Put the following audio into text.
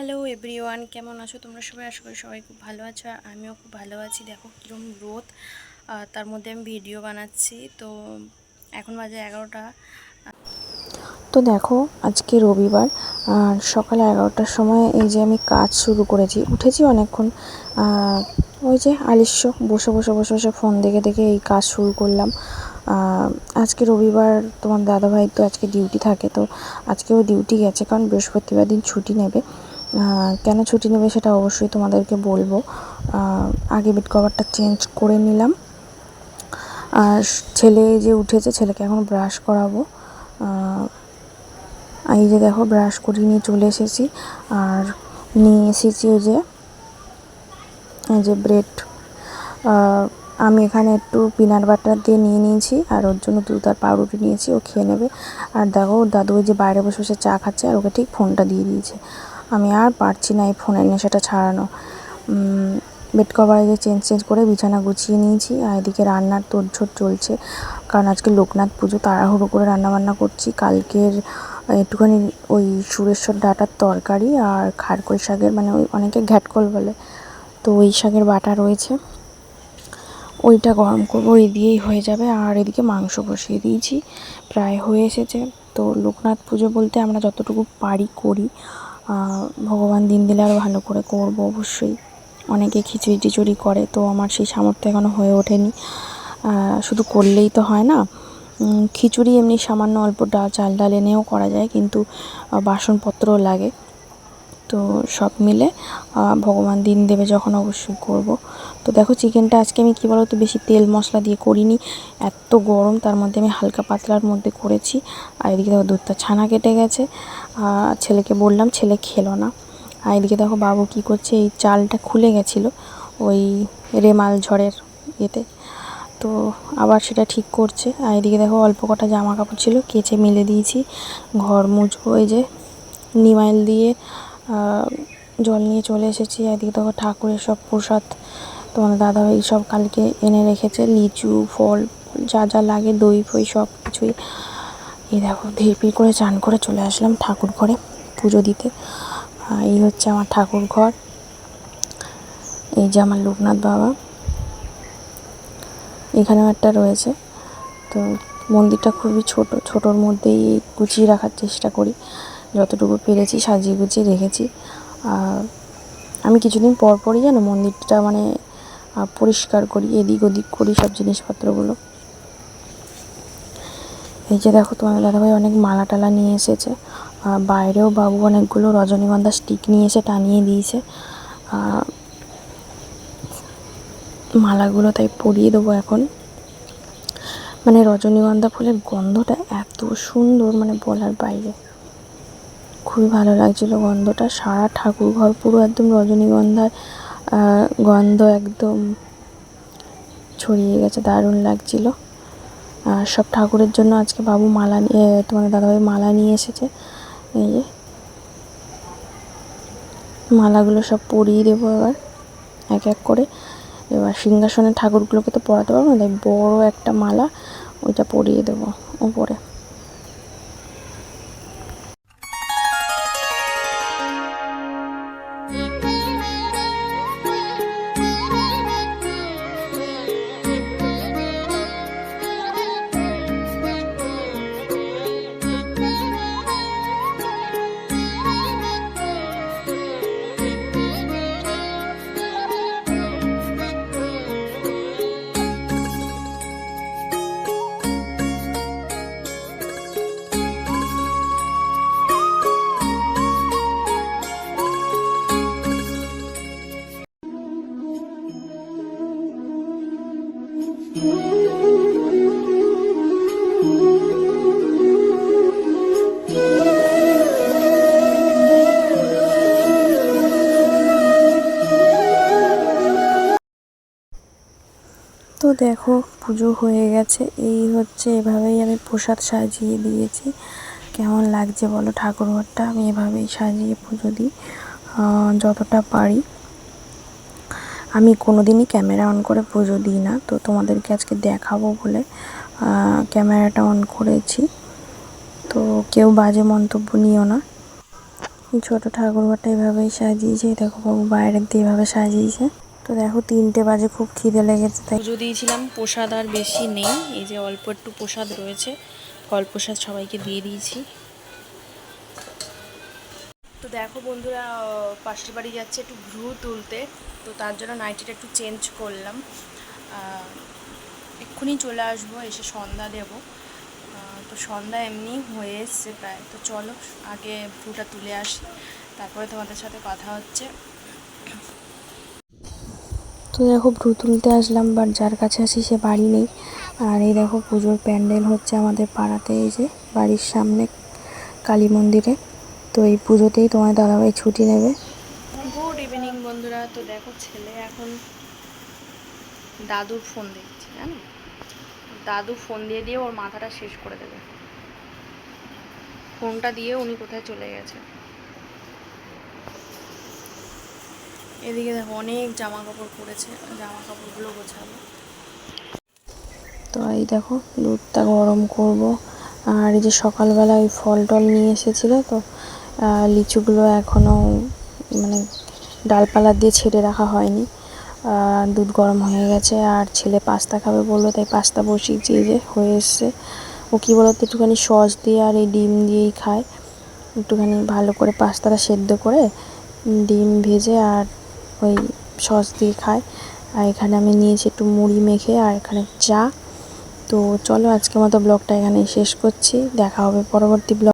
Hello everyone কেমন আছো? তোমরা সবাই? আশা করি সবাই খুব ভালো আছো। আর আমিও খুব ভালো আছি। দেখো কীরকম রোদ। তার মধ্যে আমি ভিডিও বানাচ্ছি। তো এখন বাজে এগারোটা। তো দেখো, আজকে রবিবার। আর সকাল এগারোটার সময় এই যে আমি কাজ শুরু করেছি। উঠেছি অনেকক্ষণ। ওই যে আলিস্য বসে বসে বসে বসে ফোন দেখে দেখে এই কাজ শুরু করলাম। আজকে রবিবার তোমার দাদাভাই তো আজকে ডিউটি থাকে। তো আজকেও ডিউটি গেছে। কারণ বৃহস্পতিবার দিন ছুটি নেবে। কেন ছুটি নেবে সেটা অবশ্যই তোমাদেরকে বলব। আগে বেড কভারটা চেঞ্জ করে নিলাম। আর ছেলে যে উঠেছে, ছেলেকে এখন ব্রাশ করাবো। এই যে দেখো ব্রাশ করে নিয়ে চলে এসেছি। আর নিয়ে এসেছি ওই যে, এই যে ব্রেড আমি এখানে একটু পিনাট বাটার দিয়ে নিয়ে নিয়েছি, আর ওর জন্য দুধ আর পাউরুটি নিয়েছি, ও খেয়ে নেবে। আর দেখো দাদু ওই যে বাইরে বসে বসে চা খাচ্ছে, আর ওকে ঠিক ফোনটা দিয়ে দিয়েছে। আমি আর পারছি না এই ফোনের নেশাটা ছাড়ানো। বেড কভার চেঞ্জ চেঞ্জ করে বিছানা গুছিয়ে নিয়েছি আর এদিকে রান্নার তোড়ঝোড় চলছে। কারণ আজকে লোকনাথ পুজো, তাড়াহুড়ো করে রান্নাবান্না করছি। কালকের একটুখানি ওই সুরেশ্বর ডাটার তরকারি আর খারকোল শাকের মানে ওই অনেকে ঘ্যাটকল বলে। তো ওই শাকের বাটা রয়েছে। ওইটা গরম করব, ওই দিয়েই হয়ে যাবে। আর এদিকে মাংস বসিয়ে দিয়েছি। প্রায় হয়ে এসেছে। তো লোকনাথ পুজো বলতে আমরা যতটুকু পারি করি। ভগবান দিন দিলে আরও ভালো করে করব অবশ্যই। অনেকে খিচুড়ি টিচুড়ি করে, তো আমার সেই সামর্থ্য এখনও হয়ে ওঠেনি। শুধু করলেই তো হয় না। খিচুড়ি এমনি সামান্য অল্প ডাল চাল ডাল এনেও করা যায়, কিন্তু বাসনপত্রও লাগে। তো সব মিলে ভগবান দিন দেবে যখন অবশ্যই করব। তো দেখো চিকেনটা আজকে আমি কী বলো তো বেশি তেল মশলা দিয়ে করিনি। এত গরম, তার মধ্যে আমি হালকা পাতলার মধ্যে করেছি। আর এদিকে দেখো দুধটা ছানা কেটে গেছে। ছেলেকে বললাম, ছেলে খেলো না। আর এদিকে দেখো বাবু কী করছে, এই চালটা খুলে গেছিল ওই রেমাল ঝড়ের ইয়েতে। তো আবার সেটা ঠিক করছে। আর এদিকে দেখো অল্প কটা জামা কাপড় ছিল, কেচে মেলে দিয়েছি। ঘর মুছবো, এই যে নিমাইল দিয়ে জল নিয়ে চলে এসেছি। এদিকে দেখো ঠাকুরের সব প্রসাদ তোমার দাদাভাই সব কালকে এনে রেখেছে। লিচু, ফল, যা যা লাগে দই, ফই সব কিছুই এই দেখো ধীরপির করে চান করে চলে আসলাম ঠাকুর ঘরে পুজো দিতে। এই হচ্ছে আমার ঠাকুর ঘর। এই যে আমার লোকনাথ বাবা। এখানেও একটা রয়েছে। তো মন্দিরটা খুবই ছোট, ছোটোর মধ্যেই গুছিয়ে রাখার চেষ্টা করি। যতটুকু পেরেছি সাজিয়ে গুছিয়ে রেখেছি। আমি কিছুদিন পর পরই যেন মন্দিরটা মানে পরিষ্কার করি, এদিক ওদিক করি সব জিনিসপত্রগুলো। এই যে দেখো তোমার দাদাভাই অনেক মালা টালা নিয়ে এসেছে। বাইরেও বাবু অনেকগুলো রজনীগন্ধা স্টিক নিয়ে এসে টানিয়ে দিয়েছে। মালাগুলো তাই পরিয়ে দেবো এখন। মানে রজনীগন্ধা ফুলের গন্ধটা এত সুন্দর মানে বলার বাইরে। খুবই ভালো লাগছিল গন্ধটা। সারা ঠাকুর ঘর পুরো একদম রজনীগন্ধার গন্ধ একদম ছড়িয়ে গেছে, দারুণ লাগছিল। আর সব ঠাকুরের জন্য আজকে বাবু মালা নিয়ে তোমাদের দাদাভাই মালা নিয়ে এসেছে। এই যে। মালাগুলো সব পরিয়ে দেবো এবার, এক এক করে। এবার সিংহাসনের ঠাকুরগুলোকে তো পরাতে পারব না, তাই বড়ো একটা মালা ওইটা পরিয়ে দেবো ওপরে দেখো, পুজো হয়ে গেছে। এই হচ্ছে এভাবেই আমি প্রসাদ সাজিয়ে দিয়েছি। কেমন লাগছে বলো ঠাকুরঘরটা? আমি এভাবেই সাজিয়ে পুজো দিই যতটা পারি। আমি কোনো দিনই ক্যামেরা অন করে পুজো দিই না, তো তোমাদেরকে আজকে দেখাবো বলে ক্যামেরাটা অন করেছি। তো কেউ বাজে মন্তব্য নিও না। ছোট ঠাকুরঘরটা এভাবেই সাজিয়েছে। দেখো বাবু বাইরের দিয়ে এভাবে সাজিয়েছে। তো দেখো তিনটে বাজে খুব খিদে লেগেছে, তাই পুজো দিয়েছিলাম, প্রসাদ আর বেশি নেই, এই যে অল্প একটু প্রসাদ রয়েছে, ফল প্রসাদ সবাইকে দিয়ে দিয়েছি। তো দেখো বন্ধুরা পাশের বাড়ি যাচ্ছে একটু ভ্রু তুলতে, তো তার জন্য নাইটিটা একটু চেঞ্জ করলাম। এক্ষুনি চলে আসব, এসে সন্ধ্যা দেব। তো সন্ধ্যা এমনি হয়ে এসছে প্রায়। তো চলো, আগে ভ্রুটা তুলে আসি, তারপরে তোমাদের সাথে কথা হচ্ছে। তো দেখো ভ্রু তুলতে আসলাম বাট যার কাছে আসি সে বাড়ি নেই। আর এই দেখো পুজোর প্যান্ডেল হচ্ছে আমাদের পাড়াতে, এই যে বাড়ির সামনে কালী মন্দিরে। তো এই পুজোতেই তোমার দাদাভাই ছুটি নেবে। গুড ইভিনিং বন্ধুরা, তো দেখো ছেলে এখন দাদুর ফোন দেখছে, জানো? দাদু ফোন দিয়ে দিয়ে ওর মাথাটা শেষ করে দেবে। ফোনটা দিয়ে উনি কোথায় চলে গেছে? এদিকে দেখো অনেক জামা কাপড় পরেছে জামা কাপড়গুলো গোছাবো। তো এই দেখো, দুধটা গরম করব। আর এই যে সকালবেলা ওই ফল টল নিয়ে এসেছিল, তো লিচুগুলো এখনও মানে ডালপালা দিয়ে ছেড়ে রাখা হয়নি। দুধ গরম হয়ে গেছে, আর ছেলে পাস্তা খাবে বলল, তাই পাস্তা বসিয়েছি যে হয়ে এসছে। ও কী বলতো, একটুখানি সস দিয়ে আর এই ডিম দিয়েই খায়। একটুখানি ভালো করে পাস্তাটা সেদ্ধ করে ডিম ভেজে আর ওই সস দিয়ে খায়। আর এখানে আমি নিয়েছি একটু মুড়ি মেখে আর এখানে চা। তো চলো আজকের মতো ব্লগটা এখানে শেষ করছি। দেখা হবে পরবর্তী ব্লগ